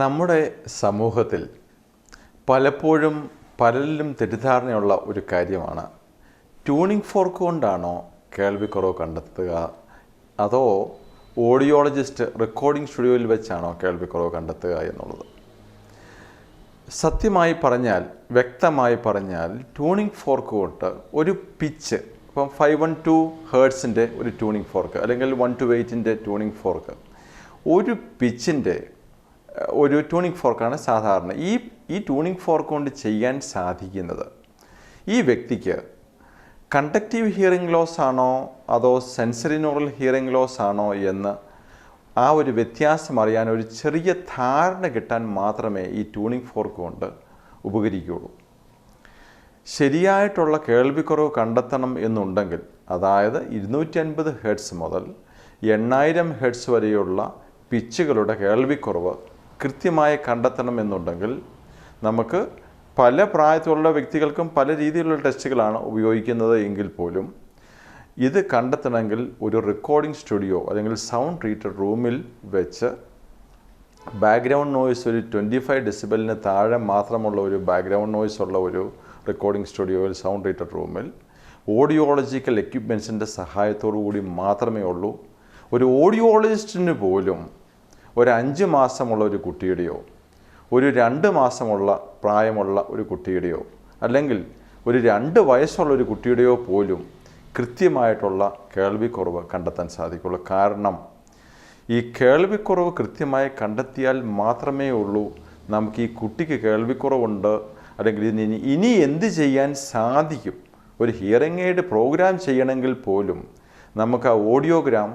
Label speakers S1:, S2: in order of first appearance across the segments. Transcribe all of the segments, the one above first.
S1: നമ്മുടെ സമൂഹത്തിൽ പലപ്പോഴും പലരിലും തെറ്റിദ്ധാരണയുള്ള ഒരു കാര്യമാണ്. ട്യൂണിംഗ് ഫോർക്ക് കൊണ്ടാണോ കേൾവിക്കുറവ് കണ്ടെത്തുക? അതോ ഓഡിയോളജിസ്റ്റ് റെക്കോർഡിംഗ് സ്റ്റുഡിയോയിൽ വെച്ചാണോ കേൾവിക്കുറവ് കണ്ടെത്തുക എന്നുള്ളത്? സത്യമായി പറഞ്ഞാൽ വ്യക്തമായി പറഞ്ഞാൽ ട്യൂണിംഗ് ഫോർക്ക് കൊണ്ട് ഒരു പിച്ച് ഇപ്പം ഫൈവ് വൺ ടു ഹേർട്സിന്റെ ഒരു ട്യൂണിംഗ് ഫോർക്ക് അല്ലെങ്കിൽ വൺ ടു എയ്റ്റിന്റെ ട്യൂണിംഗ് ഫോർക്ക് ഒരു പിച്ചിന്റെ ഒരു ട്യൂണിംഗ് ഫോർക്കാണ് സാധാരണ ഈ ഈ ട്യൂണിംഗ് ഫോർക്ക് കൊണ്ട് ചെയ്യാൻ സാധിക്കുന്നത്. ഈ വ്യക്തിക്ക് കണ്ടക്റ്റീവ് ഹിയറിംഗ് ലോസ് ആണോ അതോ സെൻസറി ന്യൂറൽ ഹിയറിംഗ് ലോസ് ആണോ എന്ന് ആ ഒരു വ്യത്യാസം അറിയാൻ ഒരു ചെറിയ ധാരണ കിട്ടാൻ മാത്രമേ ഈ ട്യൂണിംഗ് ഫോർക്ക് കൊണ്ട് ഉപകരിക്കുകയുള്ളൂ. ശരിയായിട്ടുള്ള കേൾവിക്കുറവ് കണ്ടെത്തണം എന്നുണ്ടെങ്കിൽ അതായത് ഇരുന്നൂറ്റി അൻപത് ഹെഡ്സ് മുതൽ എണ്ണായിരം ഹെഡ്സ് വരെയുള്ള പിച്ചുകളുടെ കേൾവിക്കുറവ് കൃത്യമായി കണ്ടെത്തണം എന്നുണ്ടെങ്കിൽ നമുക്ക് പല പ്രായത്തിലുള്ള വ്യക്തികൾക്കും പല രീതിയിലുള്ള ടെസ്റ്റുകളാണ് ഉപയോഗിക്കുന്നത് എങ്കിൽ പോലും ഇത് കണ്ടെത്തണമെങ്കിൽ ഒരു റെക്കോർഡിംഗ് സ്റ്റുഡിയോ അല്ലെങ്കിൽ സൗണ്ട് ട്രീറ്റഡ് റൂമിൽ വെച്ച് ബാക്ക്ഗ്രൗണ്ട് നോയ്സ് ഒരു ട്വന്റി ഫൈവ് ഡെസിബലിന് താഴെ മാത്രമുള്ള ഒരു ബാക്ക്ഗ്രൗണ്ട് നോയ്സ് ഉള്ള ഒരു റെക്കോർഡിംഗ് സ്റ്റുഡിയോയിൽ സൗണ്ട് ട്രീറ്റഡ് റൂമിൽ ഓഡിയോളജിക്കൽ എക്യുപ്മെൻസിന്റെ സഹായത്തോടു കൂടി മാത്രമേ ഉള്ളൂ. ഒരു ഓഡിയോളജിസ്റ്റിന് പോലും ഒരു അഞ്ച് മാസമുള്ള ഒരു കുട്ടിയുടെയോ ഒരു രണ്ട് മാസമുള്ള പ്രായമുള്ള ഒരു കുട്ടിയുടെയോ അല്ലെങ്കിൽ ഒരു രണ്ട് വയസ്സുള്ള ഒരു കുട്ടിയുടെയോ പോലും കൃത്യമായിട്ടുള്ള കേൾവിക്കുറവ് കണ്ടെത്താൻ സാധിക്കുള്ളൂ. കാരണം ഈ കേൾവിക്കുറവ് കൃത്യമായി കണ്ടെത്തിയാൽ മാത്രമേ ഉള്ളൂ നമുക്ക് ഈ കുട്ടിക്ക് കേൾവിക്കുറവുണ്ട് അല്ലെങ്കിൽ ഇനി ഇനി എന്ത് ചെയ്യാൻ സാധിക്കും? ഒരു ഹിയറിംഗ് എയ്ഡ് പ്രോഗ്രാം ചെയ്യണമെങ്കിൽ പോലും നമുക്ക് ആ ഓഡിയോഗ്രാം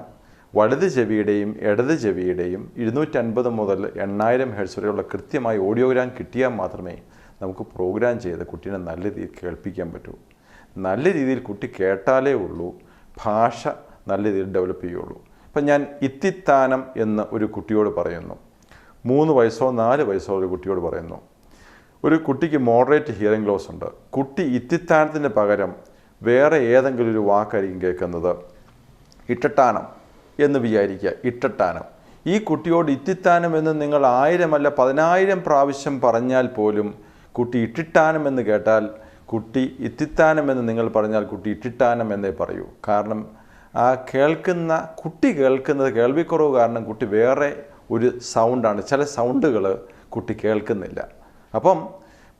S1: വലത് ചെവിയുടെയും ഇടത് ചെവിയുടെയും ഇരുന്നൂറ്റൻപത് മുതൽ എണ്ണായിരം ഹെഡ്സ് വരെയുള്ള കൃത്യമായി ഓഡിയോഗ്രാം കിട്ടിയാൽ മാത്രമേ നമുക്ക് പ്രോഗ്രാം ചെയ്ത് കുട്ടീനെ നല്ല രീതിയിൽ കേൾപ്പിക്കാൻ പറ്റൂ. നല്ല രീതിയിൽ കുട്ടി കേട്ടാലേ ഉള്ളൂ ഭാഷ നല്ല രീതിയിൽ ഡെവലപ്പ് ചെയ്യുള്ളൂ. ഇപ്പം ഞാൻ ഇത്തിത്താനം എന്ന് ഒരു കുട്ടിയോട് പറയുന്നു. മൂന്ന് വയസ്സോ നാല് വയസ്സോ ഒരു കുട്ടിയോട് പറയുന്നു. ഒരു കുട്ടിക്ക് മോഡറേറ്റ് ഹിയറിംഗ് ലോസ് ഉണ്ട്. കുട്ടി ഇത്തിത്താനത്തിന് പകരം വേറെ ഏതെങ്കിലും ഒരു വാക്കായിരിക്കും കേൾക്കുന്നത്. ഇട്ടട്ടാനം എന്ന് വിചാരിക്കുക ഇട്ടട്ടാനം. ഈ കുട്ടിയോട് ഇത്തിത്താനം എന്ന് നിങ്ങൾ ആയിരമല്ല പതിനായിരം പ്രാവശ്യം പറഞ്ഞാൽ പോലും കുട്ടി ഇട്ടിട്ടാനം എന്ന് കേട്ടാൽ കുട്ടി ഇത്തിത്താനം എന്ന് നിങ്ങൾ പറഞ്ഞാൽ കുട്ടി ഇട്ടിട്ടാനം എന്നേ പറയൂ. കാരണം ആ കേൾക്കുന്ന കുട്ടി കേൾക്കുന്നത് കേൾവിക്കുറവ് കാരണം കുട്ടി വേറെ ഒരു സൗണ്ടാണ്. ചില സൗണ്ടുകൾ കുട്ടി കേൾക്കുന്നില്ല. അപ്പം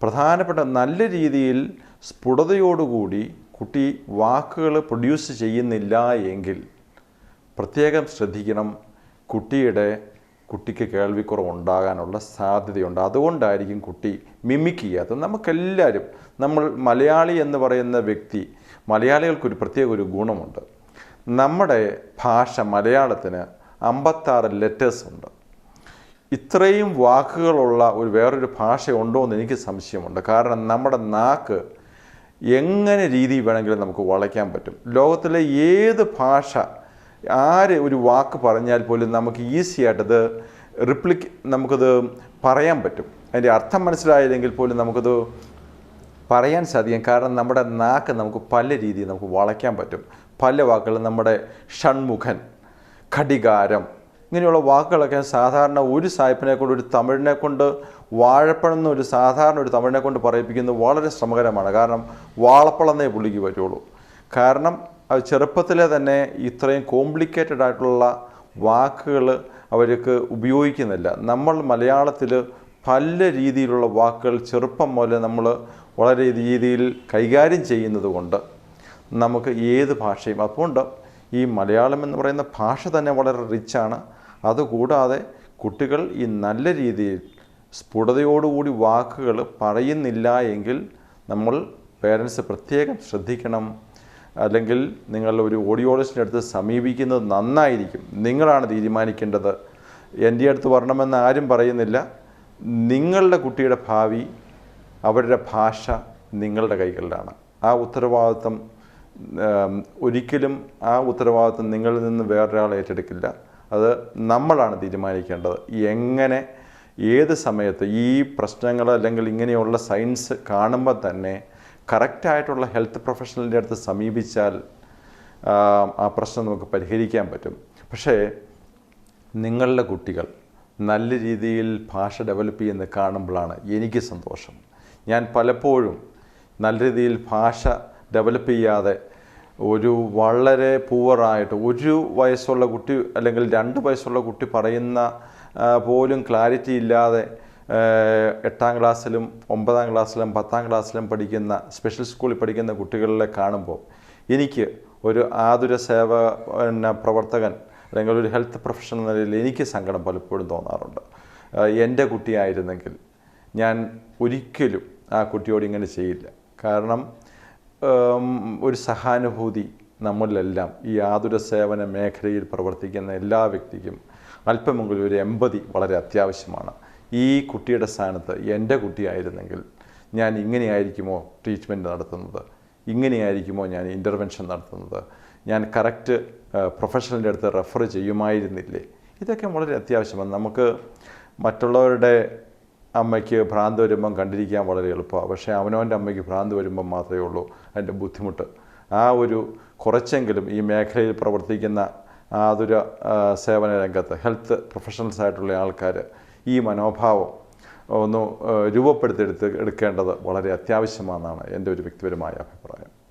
S1: പ്രധാനപ്പെട്ട നല്ല രീതിയിൽ സ്ഫുടതയോടുകൂടി കുട്ടി വാക്കുകൾ പ്രൊഡ്യൂസ് ചെയ്യുന്നില്ല എങ്കിൽ പ്രത്യേകം ശ്രദ്ധിക്കണം. കുട്ടിയുടെ കുട്ടിക്ക് കേൾവിക്കുറവുണ്ടാകാനുള്ള സാധ്യതയുണ്ട്. അതുകൊണ്ടായിരിക്കും കുട്ടി മിമിക് ചെയ്യാത്തത് നമുക്കെല്ലാവരും നമ്മൾ മലയാളി എന്ന് പറയുന്ന വ്യക്തി മലയാളികൾക്കൊരു പ്രത്യേക ഒരു ഗുണമുണ്ട്. നമ്മുടെ ഭാഷ മലയാളത്തിന് അമ്പത്താറ് ലെറ്റേഴ്സ് ഉണ്ട്. ഇത്രയും വാക്കുകളുള്ള ഒരു വേറൊരു ഭാഷ ഉണ്ടോ എന്ന് എനിക്ക് സംശയമുണ്ട്. കാരണം നമ്മുടെ നാക്ക് എങ്ങനെ രീതി വേണമെങ്കിലും നമുക്ക് വളയ്ക്കാൻ പറ്റും. ലോകത്തിലെ ഏത് ഭാഷ ആര് ഒരു വാക്ക് പറഞ്ഞാൽ പോലും നമുക്ക് ഈസി ആയിട്ടത് റിപ്ലിക്ക് നമുക്കത് പറയാൻ പറ്റും. അതിന്റെ അർത്ഥം മനസ്സിലായില്ലെങ്കിൽ പോലും നമുക്കത് പറയാൻ സാധിക്കും. കാരണം നമ്മുടെ നാക്ക് നമുക്ക് പല രീതിയിൽ നമുക്ക് വളയ്ക്കാൻ പറ്റും. പല വാക്കുകൾ നമ്മുടെ ഷൺമുഖൻ ഘടികാരം ഇങ്ങനെയുള്ള വാക്കുകളൊക്കെ സാധാരണ ഒരു സായിപ്പിനെ കൊണ്ട് ഒരു തമിഴിനെ കൊണ്ട് വാഴപ്പഴം എന്ന ഒരു സാധാരണ ഒരു തമിഴിനെ കൊണ്ട് പറയിപ്പിക്കുന്നത് വളരെ ശ്രമകരമാണ്. കാരണം വാളപ്പളന്നേ പുള്ളിക്ക് പറ്റുള്ളൂ. കാരണം അത് ചെറുപ്പത്തിലെ തന്നെ ഇത്രയും കോംപ്ലിക്കേറ്റഡ് ആയിട്ടുള്ള വാക്കുകൾ അവർക്ക് ഉപയോഗിക്കുന്നില്ല. നമ്മൾ മലയാളത്തിൽ പല രീതിയിലുള്ള വാക്കുകൾ ചെറുപ്പം മുതൽ നമ്മൾ വളരെ രീതിയിൽ കൈകാര്യം ചെയ്യുന്നത് കൊണ്ട് നമുക്ക് ഏത് ഭാഷയും അതുകൊണ്ട് ഈ മലയാളം എന്ന് പറയുന്ന ഭാഷ തന്നെ വളരെ റിച്ചാണ് അതുകൂടാതെ കുട്ടികൾ ഈ നല്ല രീതിയിൽ സ്ഫുടതയോടുകൂടി വാക്കുകൾ പറയുന്നില്ല എങ്കിൽ നമ്മൾ പേരൻസ് പ്രത്യേകം ശ്രദ്ധിക്കണം. അല്ലെങ്കിൽ നിങ്ങൾ ഒരു ഓഡിയോളജിസ്റ്റിന്റെ അടുത്ത് സമീപിക്കുന്നത് നന്നായിരിക്കും. നിങ്ങളാണ് തീരുമാനിക്കേണ്ടത്. എന്റെ അടുത്ത് വരണമെന്ന് ആരും പറയുന്നില്ല. നിങ്ങളുടെ കുട്ടിയുടെ ഭാവി അവരുടെ ഭാഷ നിങ്ങളുടെ കൈകളിലാണ്. ആ ഉത്തരവാദിത്വം ഒരിക്കലും ആ ഉത്തരവാദിത്വം നിങ്ങളിൽ നിന്ന് വേറൊരാൾ ഏറ്റെടുക്കില്ല. അത് നമ്മളാണ് തീരുമാനിക്കേണ്ടത്. എങ്ങനെ ഏത് സമയത്ത് ഈ പ്രശ്നങ്ങൾ അല്ലെങ്കിൽ ഇങ്ങനെയുള്ള സയൻസ് കാണുമ്പോൾ തന്നെ കറക്റ്റായിട്ടുള്ള ഹെൽത്ത് പ്രൊഫഷണലിന്റെ അടുത്ത് സമീപിച്ചാൽ ആ, പ്രശ്നം നമുക്ക് പരിഹരിക്കാൻ പറ്റും. പക്ഷേ നിങ്ങളുടെ കുട്ടികൾ നല്ല രീതിയിൽ ഭാഷ ഡെവലപ്പ് ചെയ്യുന്നത് കാണുമ്പോഴാണ് എനിക്ക് സന്തോഷം. ഞാൻ പലപ്പോഴും നല്ല രീതിയിൽ ഭാഷ ഡെവലപ്പ് ചെയ്യാതെ ഒരു വളരെ പൂവറായിട്ട് ഒരു വയസ്സുള്ള കുട്ടി അല്ലെങ്കിൽ രണ്ട് വയസ്സുള്ള കുട്ടി പറയുന്ന പോലും ക്ലാരിറ്റി ഇല്ലാതെ എട്ടാം ക്ലാസ്സിലും ഒമ്പതാം ക്ലാസ്സിലും പത്താം ക്ലാസ്സിലും പഠിക്കുന്ന സ്പെഷ്യൽ സ്കൂളിൽ പഠിക്കുന്ന കുട്ടികളിലെ കാണുമ്പോൾ എനിക്ക് ഒരു ആതുര സേവ പിന്നെ പ്രവർത്തകൻ അല്ലെങ്കിൽ ഒരു ഹെൽത്ത് പ്രൊഫഷണൽ എന്ന നിലയിൽ എനിക്ക് സങ്കടം പലപ്പോഴും തോന്നാറുണ്ട്. എന്റെ കുട്ടിയായിരുന്നെങ്കിൽ ഞാൻ ഒരിക്കലും ആ കുട്ടിയോട് ഇങ്ങനെ ചെയ്യില്ല. കാരണം ഒരു സഹാനുഭൂതി നമ്മളിലെല്ലാം ഈ ആതുര സേവന മേഖലയിൽ പ്രവർത്തിക്കുന്ന എല്ലാ വ്യക്തിക്കും അല്പമെങ്കിലും ഒരു എമ്പതി വളരെ അത്യാവശ്യമാണ്. ഈ കുട്ടിയുടെ സ്ഥാനത്ത് എന്റെ കുട്ടിയായിരുന്നെങ്കിൽ ഞാൻ ഇങ്ങനെയായിരിക്കുമോ ട്രീറ്റ്മെന്റ് നടത്തുന്നത്? ഇങ്ങനെയായിരിക്കുമോ ഞാൻ ഇന്റർവെൻഷൻ നടത്തുന്നത്? ഞാൻ കറക്റ്റ് പ്രൊഫഷണലിന്റെ അടുത്ത് റെഫർ ചെയ്യുമായിരുന്നില്ലേ? ഇതൊക്കെ വളരെ അത്യാവശ്യമാണ്. നമുക്ക് മറ്റുള്ളവരുടെ അമ്മയ്ക്ക് ഭ്രാന്ത് വരുമ്പം കണ്ടിരിക്കാൻ വളരെ എളുപ്പമാണ്. പക്ഷേ അവനവന്റെ അമ്മയ്ക്ക് ഭ്രാന്ത് വരുമ്പം മാത്രമേ ഉള്ളൂ. അതിന്റെ ബുദ്ധിമുട്ട്. ആ ഒരു കുറച്ചെങ്കിലും ഈ മേഖലയിൽ പ്രവർത്തിക്കുന്ന ആതുര സേവന രംഗത്ത് ഹെൽത്ത് പ്രൊഫഷണൽസ് ആയിട്ടുള്ള ആൾക്കാർ ഈ മനോഭാവം ഒന്ന് രൂപപ്പെടുത്തി രൂപപ്പെടുത്തിയെടുത്ത് എടുക്കേണ്ടത് വളരെ അത്യാവശ്യമാണെന്നാണ് എന്റെ ഒരു വ്യക്തിപരമായ അഭിപ്രായം.